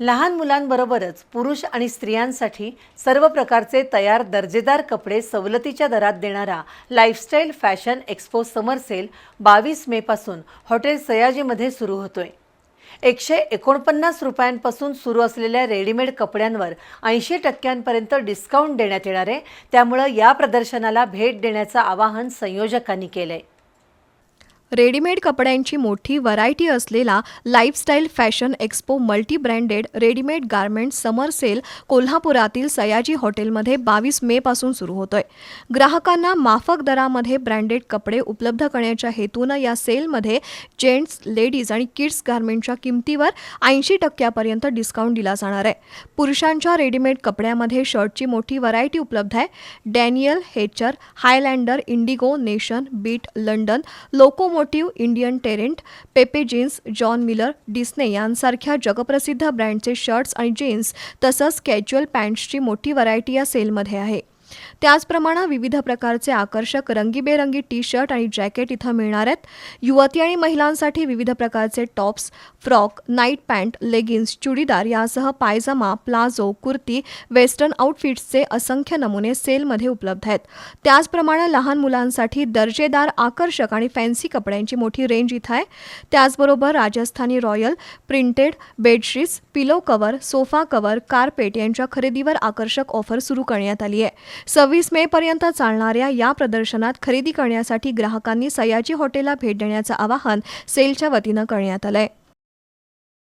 लहान मुलांबरोबरच पुरुष आणि स्त्रियांसाठी सर्व प्रकारचे तयार दर्जेदार कपडे सवलतीच्या दरात देणारा lifestyle fashion expo summer sale बावीस मेपासून हॉटेल सयाजीमध्ये सुरू होतोय. एकशे एकोणपन्नास रुपयांपासून सुरू असलेल्या रेडीमेड कपड्यांवर ऐंशी टक्क्यांपर्यंत डिस्काउंट देण्यात येणार आहे. त्यामुळं या प्रदर्शनाला भेट देण्याचं आवाहन संयोजकांनी केलं आहे रेडीमेड कपड्यांची मोठी व्हरायटी असलेला lifestyle fashion expo multi branded readymade garment summer sale कोल्हापुरातील सयाजी हॉटेलमध्ये बावीस मेपासून सुरू होतोय. ग्राहकांना माफक दरामध्ये ब्रँडेड कपडे उपलब्ध करण्याच्या हेतूनं या सेलमध्ये जेंट्स लेडीज आणि किड्स गारमेंटच्या किमतीवर ऐंशी टक्क्यापर्यंत डिस्काउंट दिला जाणार आहे. पुरुषांच्या रेडीमेड कपड्यामध्ये शर्टची मोठी व्हरायटी उपलब्ध आहे. Daniel Hechter Highlander Indigo Nation Beat London Locomotive Indian Terrain Pepe Jeans John Miller Disney यांसारख्या जगप्रसिद्ध ब्रँडचे शर्ट्स आणि जीन्स तसंच कॅज्युअल पॅन्ट्सची मोठी व्हरायटी या सेलमध्ये आहे. त्याचप्रमाणे विविध प्रकारचे आकर्षक रंगीबेरंगी टी शर्ट आणि जॅकेट इथं मिळणार आहेत. युवती आणि महिलांसाठी विविध प्रकारचे tops frock night pant leggings churidar यासह पायजमा प्लाझो कुर्ती वेस्टर्न आउटफिट्सचे असंख्य नमुने सेलमध्ये उपलब्ध आहेत. त्याचप्रमाणे लहान मुलांसाठी दर्जेदार आकर्षक आणि फॅन्सी कपड्यांची मोठी रेंज इथं आहे. त्याचबरोबर Rajasthani royal printed bedsheets pillow cover sofa cover carpet यांच्या खरेदीवर आकर्षक ऑफर सुरू करण्यात आली आहे. सव्वीस मे पर्यंत चालणाऱ्या या प्रदर्शनात खरेदी करण्यासाठी ग्राहकांनी सयाजी हॉटेलला भेट देण्याचं आवाहन सेलच्या वतीनं करण्यात आलंय.